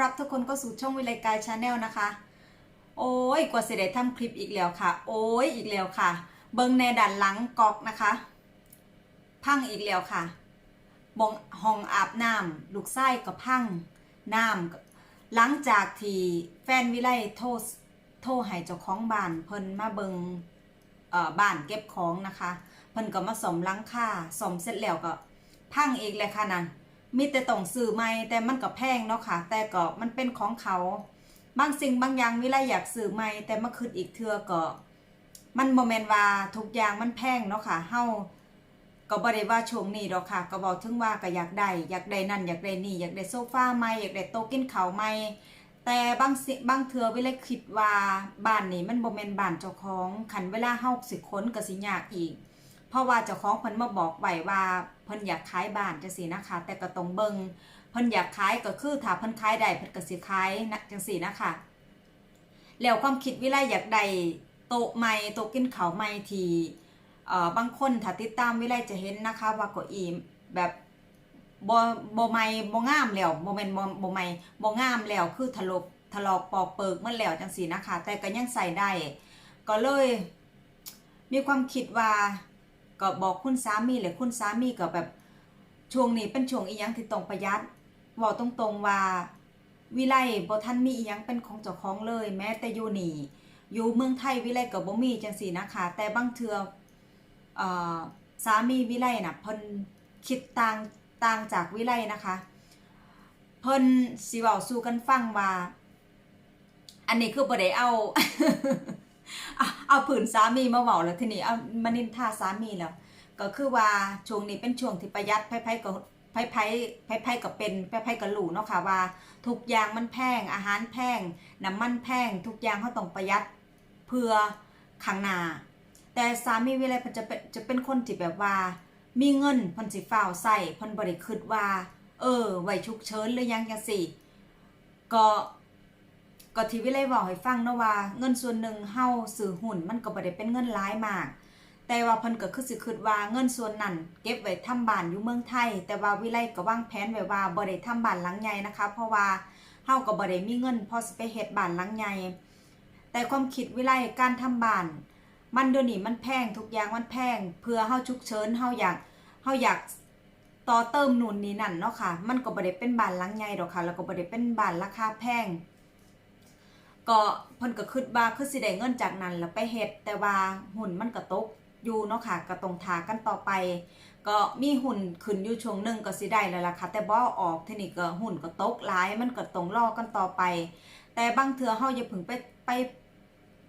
รับทุกคนเข้าสู่ช่องวิไลกายชาแนลนะคะ โอ้ยกว่าเสด็จทำคลิปอีกแล้วค่ะ โอ้ยอีกแล้วค่ะ เบิงในด้านหลังกอกนะคะ พังอีกแล้วค่ะบองห้องอาบน้ำลูกไส้ก็พังน้ำก็หลังจากที่แฟนวิไลโทรโทรให้เจ้าของบ้านเพิ่นมาเบิงเอ่อบ้านเก็บของนะคะ เพิ่นก็มาสมหลังค่าสมเสร็จแล้วก็พังอีกเลยค่ะนั่น มีแต่ต้องซื้อใหม่แต่มันก็แพงเนาะค่ะ แต่ก็มันเป็นของเขา บางสิ่งบางอย่างวิไลอยากซื้อใหม่แต่มาคืนอีกเทื่อก็ มันโมเมนว่าทุกอย่างมันแพงเนาะค่ะเฮาก็บ่ได้ว่าช่วงนี้ดอกค่ะ ก็บอกถึงว่าก็อยากได้อยากได้นั่นอยากได้นี่ อยากได้โซฟาใหม่อยากได้โต๊ะกินข้าวใหม่แต่บางสิบางเทื่อวิไลคิดว่าบ้านนี้มันบ่แม่นบ้านเจ้าของคันเวลาเฮาสิค้นก็สิยากอีก เพราะว่าเจ้าของเพิ่นมาบอกไว้ว่าเพิ่นอยากขายบ้านจังซี่นะคะ แต่ก็ต้องเบิงเพิ่นอยากขายก็คือถ้าเพิ่นขายได้เพิ่นก็สิขายนะจังซี่นะคะแล้วความคิดวิไลอยากได้โต๊ะใหม่โต๊ะกินข้าวใหม่ที่เอ่อบางคนถ้าติดตามวิไลจะเห็นนะคะ ว่าเก็อีแบบบ่บ่ใหม่บ่งามแล้วบ่แม่นบ่บ่ใหม่บ่งามแล้วคือถลกถลอกปอกเปิกมันแล้วจังซี่นะคะ แต่ก็ยังใส่ได้ ก็เลยมีความคิดว่า ก็บอกคุณสามีเลยคุณสามีก็แบบช่วงนี้เป็นช่วงอีหยังที่ต้องประหยัดบอกตรงๆว่าวิไลบ่ทันมีอีหยังเป็นของเจ้าของเลย แม้แต่อยู่นี่อยู่เมืองไทยวิไลก็บ่มีจังซี่นะคะแต่บางเทือเอ่อสามีวิไลน่ะเพิ่นคิดต่างต่างจากวิไลนะคะ เพิ่นสิเว้าสู่กันฟังว่า อันนี้คือบ่ได้เอา เอาผืนสามีมาเว้าแล้วทีนี้เอามานินทาสามีแล้วก็คือว่าช่วงนี้เป็นช่วงที่ประหยัดไพ่ๆก็ไพ่ๆไพ่ๆก็เป็นไพ่ๆก็รู้เนาะค่ะว่า ทุกอย่างมันแพงอาหารแพงน้ำมันแพงทุกอย่างเขาต้องประหยัดเพื่อข้างหน้าแต่สามีเวลาเพิ่นจะเป็นจะเป็นคนที่แบบว่า มีเงินพิ่นสิฟ้าวใส่พิ่นบ่ได้คิดว่า เออไหว้ฉุกเฉินหรือยังจังซี่ก็ ก็ที่วิไลบอกให้ฟังเนะว่า เงินส่วนหนึ่งเฮาซื้อหุ้นมันก็บ่ได้เป็นเงินหลายมาก แต่ว่าเพิ่นก็คือสิคิดว่าเงินส่วนนั้นเก็บไว้ทำบ้านอยู่เมืองไทย แต่ว่าวิไลก็วางแผนไว้ว่าบ่ได้ทำบ้านหลังใหญ่นะคะ เพราะว่าเฮาก็บ่ได้มีเงินพอสิไปเฮ็ดบ้านหลังใหญ่แต่ความคิดวิไลการทำบ้านมันเดี๋ยวนี้มันแพงทุกอย่างมันแพง เพื่อเฮาฉุกเฉินเฮาอยากเฮาอยากต่อเติมนู่นนี่นั่นเนาะค่ะ มันก็บ่ได้เป็นบ้านหลังใหญ่ดอกค่ะ แล้วก็บ่ได้เป็นบ้านราคาแพง ก็เพิ่นก็คิดว่าคือสิได้เงินจากนั้นแล้วไปเฮ็ดแต่ว่าหุ่นมันก็ตกอยู่เนาะค่ะก็ต้องทากันต่อไป ก็มีหุ่นขึ้นอยู่ช่วงหนึ่งก็สิได้แล้วล่ะค่ะ แต่บ่ออกเทีนี้ก็หุ่นก็ตกหลาย มันก็ต้องรอกันต่อไป แต่บางเทื่อเฮาอย่าเพิ่งไปไป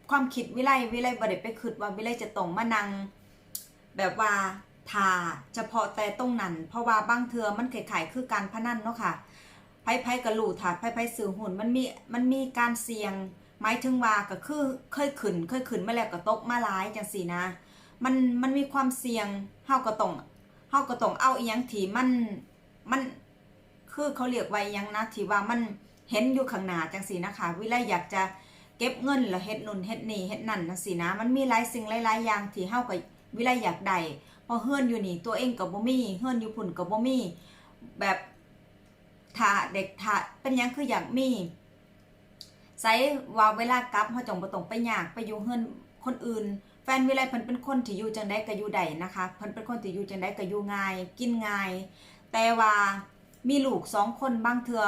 ความคิดวิไลวิไลบ่ได้ไปคิดว่าวิไลจะต้องมานั่งแบบว่าทาเฉพาะแต่ตรงนั้น เพราะว่าบางเทื่อมันคล้ายๆคือการพนันเนาะค่ะ ไพ่ไพ่กระลูถาดไพ่ไพ่ซื้อหุ่นมันมีมันมีการเสี่ยงหมายถึงว่าก็คือเคยขึ้นเคยขึ้นมาแล้วก็ตกมาหลายจังสี่นะ มันมันมีความเสี่ยงเฮาก็ต้องเฮาก็ต้องเอาอีหยังที่มันมันคือเขาเรียกว่ายังนะที่ว่ามันเห็นอยู่ข้างหน้าจังสี่นะคะ วิไลอยากจะเก็บเงินแล้วเฮ็ดนุ่นเฮ็ดนี่เฮ็ดนั่นจังสี่นะ มันมีหลายสิ่งหลายๆอย่างที่เฮาก็วิไลอยากได้เพอเฮือนอยู่นี่ตัวเองก็บ่มีเฮือนอยู่พุ่นก็บ่มีแบบ ถาเด็กถาเป็นยังคืออยากมีใส่ว่าเวลากลับเขาจงบ่ต้องไปอยากไปอยู่เฮือนคนอื่น แฟนวิไลเพิ่นเป็นคนที่อยู่จังได้ก็อยู่ได้นะคะเพิ่นเป็นคนที่อยู่จังได้ก็อยู่ง่าย กินง่าย แต่ว่ามีลูกสองคนบางเทื่อ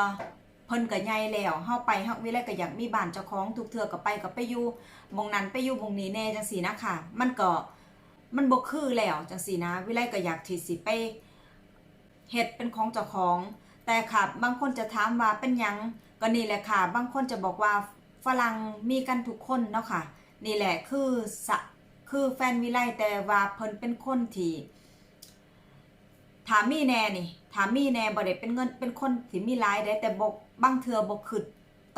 เพิ่นก็ใหญ่แล้วเฮาไปเฮาวิไลก็อยากมีบ้านเจ้าของทุกเทื่อก็ไปก็ไปอยู่มองนั้นไปอยู่มองนี้แน่จังซี่นะคะมันก็มันบ่คือแล้วจังซี่นะ วิไลก็อยากที่สิไปเฮ็ดเป็นของเจ้าของ แต่ค่ะบางคนจะถามว่าเป็นยังก็นี่แหละค่ะ บางคนจะบอกว่าฝรั่งมีกันทุกคนเนาะค่ะ นี่แหละคือสะคือแฟนวิไลแต่ว่าเพิ่นเป็นคนที่ถามมีแน่นี่ถามมีแน่บ่ได้เป็นเงินเป็นคนที่มีรายได้แต่บกบางเทื่อบ่คิด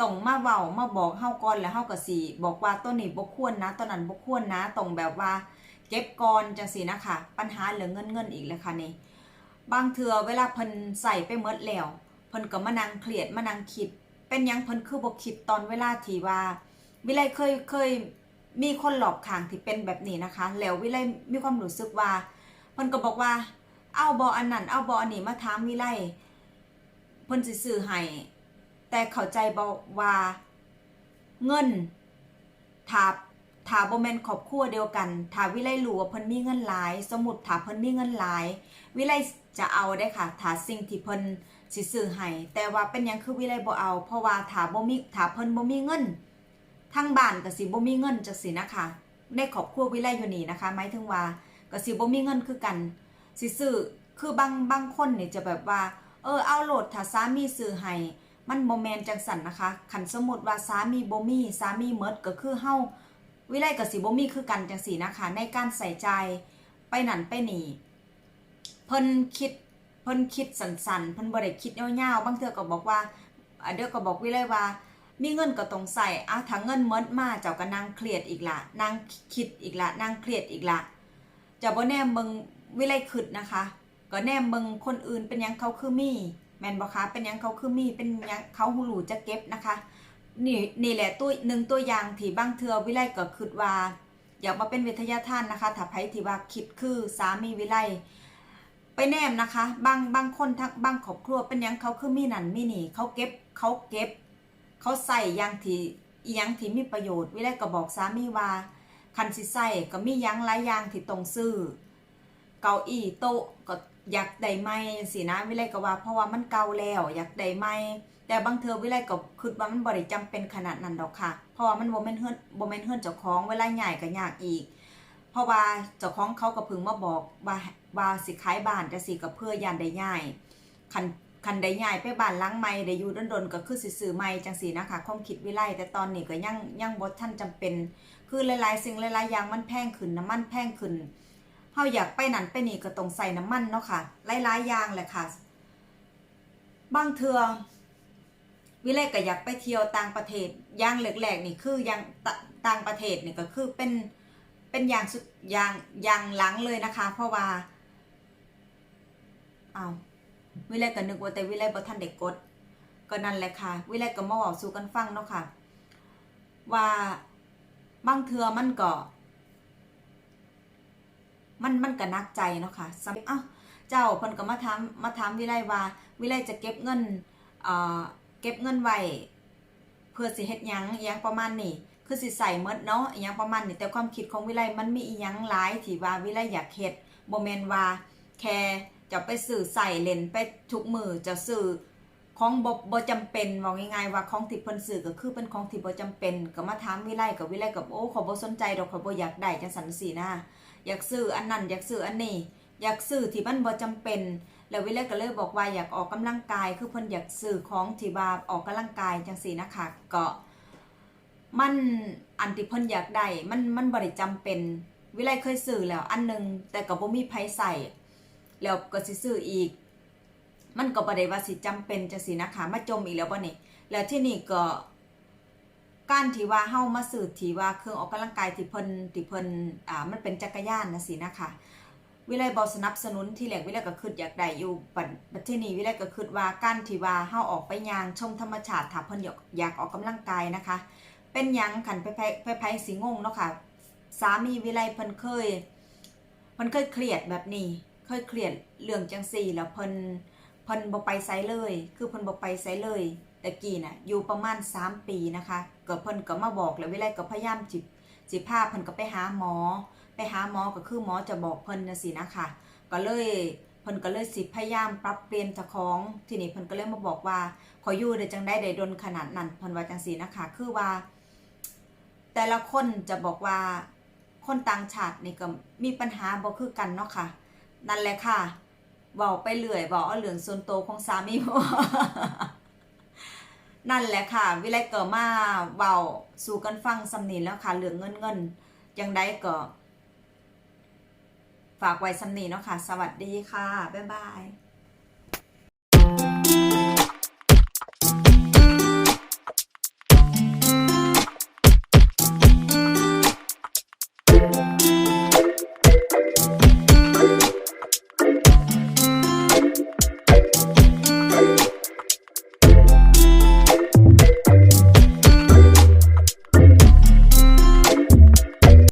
ต้องมาเว้ามาบอกเฮาก่อนแล้วเฮาก็สิบอกว่าตัวนี้บ่ควรนะตัวนั้นบ่ควรนะต้องแบบว่า เก็บก่อนจังซี่นะคะปัญหาเรื่อเงินเงินอีกแล้วค่ะนี่ บางเทื่อเวลาเพิ่นใส่ไปหมดแล้วเพิ่นก็มานั่งเครียดมานั่งคิด เป็นยังเพิ่นคือบ่คิดตอนเวลาที่ว่า วิไลเคยเคยมีคนหลอกขางที่เป็นแบบนี้นะคะ แล้ววิไลมีความรู้สึกว่าเพิ่นก็บอกว่า เอาบ่อันนั้นเอาบ่อันนี้มาถามวิไลเพิ่นสิซื้อให้แต่เข้าใจบ่ว่าเงินถ้า ถาบ่แม่นครอบครัวเดียวกันถาวิไลรู้ว่าเพิ่นมีเงินหลาย สมมุติถาเพิ่นมีเงินหลาย วิไลจะเอาได้ค่ะถาสิ่งที่เพิ่นสิซื้อให้แต่ว่าเป็นหยังคือวิไลบ่เอา เพราะว่าถาบ่มีถาเพิ่นบ่มีเงินทางบ้านก็สิบ่มีเงินจังซี่นะคะในครอบครัววิไลอยู่นี่นะคะหมายถึงว่าก็สิบ่มีเงินคือกัน สิซื้อคือบางบางคนเนี่ยจะแบบว่า เออเอาโหลดถ้าสามีซื้อให้มันบ่แมนจังสันนะคะคันสมมุติว่าสามีบ่มีสามีหมดก็คือเฮา วิไลก็สิบ่มีคือกันจังซี่นะคะในการใส่ใจไปหนันไปหนีเพิ่นคิดเพิ่นคิดสันๆเพิ่นบ่ได้คิดยาวๆบางเทื่อก็บอกว่าเดี๋ยวก็บอกวิเลว่ามีเงินก็ต้องใส่อะถ้าเงินหมดมาเจ้าก็นั่งเครียดอีกละนั่งคิดอีกละนั่งเครียดอีกละเจะบ่แน่มเบิ่งวิเลยคิดนะคะ ก็แน่มเบิ่งคนอื่นเป็นยังเขาคือมีแมนบ่คะเป็นยังเขาคือมีเป็นยังเขาหูหลูจะเก็บนะคะ นี่นี่แหละตัวหนึ่งตัวอย่างที่บางเทือวิไลก็คิดว่า อยากมาเป็นวิทยาท่านนะคะถ้าไผที่ว่าคิดคือสามีวิไลไปแนมนะคะ บางบางคนทั้งบางครอบครัวเป็นยังเขาคือมีนันมีนี่เขาเก็บเขาเก็บ เขาใส่ยังที่อยังที่มีประโยชน์วิไลก็บอกสามีว่าคันสิใส่ก็มียังหลายอย่างที่ต้องซื้อเก้าอี้โต๊ะก็อยากได้ไหมสินะวิไลก็ว่า เพราะว่ามันเก่าแล้ว อยากได้ไหม แต่บางเทอวิไลก็คิดว่ามันบ่ได้จำเป็นขนาดนั้นดอกค่ะ เพราะว่ามันบ่แม่นเฮือนบ่แม่นเฮือนเจ้าของเวลาใหญ่ก็ยากอีก เพราะว่าเจ้าของเขาก็เพึงมาบอกว่าว่าสิขายบ้านจะสิกับเพื่อยานได้ง่ายคันคันได้ง่ายไปบ้านล้างใหม่ได้อยู่ดนๆก็คือสิซื้อใหม่จังสีนะคะความคิดวิไลแต่ตอนนี้ก็ยังยังบ่ท่านจำเป็น คือหลายๆสิ่งหลายๆอย่างมันแพงขึ้นน้ำมันแพงขึ้นเฮาอยากไปนั่นไปนี่ก็ต้องใส่น้ำมันเนาะค่ะหลายๆอย่างแหละค่ะ บางเทือ วิไลก็อยากไปเที่ยวต่างประเทศอย่างแรกๆนี่คืออย่างต่างประเทศนี่ก็คือเป็นเป็นอย่างสุดอย่างอย่างหลังเลยนะคะ เพราะว่าเอาวิไลก็นึกว่าแต่วิไลบ่ทันได้กดก็นั่นแหละค่ะ วิไลก็มาเว้าสู่กันฟังเนาะค่ะ ว่าบางเทื่อมันก็ มันมันก็นักใจเนาะค่ะสำเอ้าเจ้าเพิ่นก็มาถามมาถามวิไลว่า วิไลจะเก็บเงินเอ่อ เก็บเงินไว้เพื่อสิเฮ็ดยังยังประมาณนี้คือสิใส่เมดเนาะยังประมาณนี้แต่ความคิดของวิไลมันมีอียังหลายที่ว่าวิไลอยากเฮ็ดบ่แม่นว่าแค่จะไปซื้อใส่เลนไปทุกมือจะซื้อของบบ่จำเป็นว่าง่ายๆว่าของที่เพิ่นซื้อก็คือเป็นของที่บ่จำเป็น ก็มาถามวิไลกับวิไลกับโอ้ขอยบ่สนใจดอกขอยบ่อยากได้จังซั่นสินะอยากซื้ออันนั้นอยากซื้ออันนี้ อยากซื้อที่มันบ่จำเป็น แล้ววิไลก็เลยบอกว่าอยากออกกำลังกาย คือเพิ่นอยากซื้อของที่ว่าออกกำลังกายจังซี่นะคะก็มันอันที่เพิ่นอยากได้มันมันบ่ได้จำเป็น วิไลเคยซื้อแล้ว อันหนึงแต่ก็บ่มีไผใส่แล้วก็สิซื้ออีก มันก็บ่ได้ว่าสิจำเป็นจังซี่นะคะมาจมอีกแล้วบ่นี่แล้วที่นี่ก็การที่ว่าเฮามาซื้อที่ว่าเครื่องออกกำลังกายที่เพิ่นที่เพิ่นอ่ามันเป็นจักรยานนะสินะคะ วิไลบ่สนับสนุนที่แรกวิไลก็คิดอยากได้อยู่บัดบัดที่นี้วิไลก็คิดว่าการที่ว่าเฮาออกไปยางชมธรรมชาติถ้าเพิ่นอยากอยากออกกำลังกายนะคะ เป็นยังขันไปไปไปสิงงเนาะค่ะสามีวิไลเพิ่นเคยเพิ่นเคยเครียดแบบนี้ เคยเครียดเรื่องจังซี่แล้วเพิ่นเพิ่นบ่ไปไสเลย คือเพิ่นบ่ไปไสเลยแต่กี้น่ะอยู่ประมาณ 3 ปีนะคะก็เพิ่นก็มาบอกแล้ววิไลก็พยายามจิบจิพาเพิ่นก็ไปหาหมอ ไปหาหมอก็คือหมอจะบอกเพิ่นนะสินะคะก็เลยเพิ่นก็เลยสิพยายามปรับเปลี่ยนเจ้าของทีนี้เพิ่นก็เลยมาบอกว่า ขออยู่ได้จังได้ได้ดนขนาดนั้นเพิ่นว่าจังซี่นะคะ คือว่า แต่ละคนจะบอกว่าคนต่างชาตินี่ก็มีปัญหาบ่คือกันเนาะค่ะ นั่นแหละค่ะเว้าไปเรื่อยเว้าเอาเรื่องส่วนตัวของสามีบ่นั่นแหละค่ะ วิไลก็มาเว้าสู่กันฟังสำนีแล้วค่ะเรื่องเงินเงินจังได้ก็ ฝากไว้สำนีเนาะค่ะ สวัสดีค่ะ บ๊ายบาย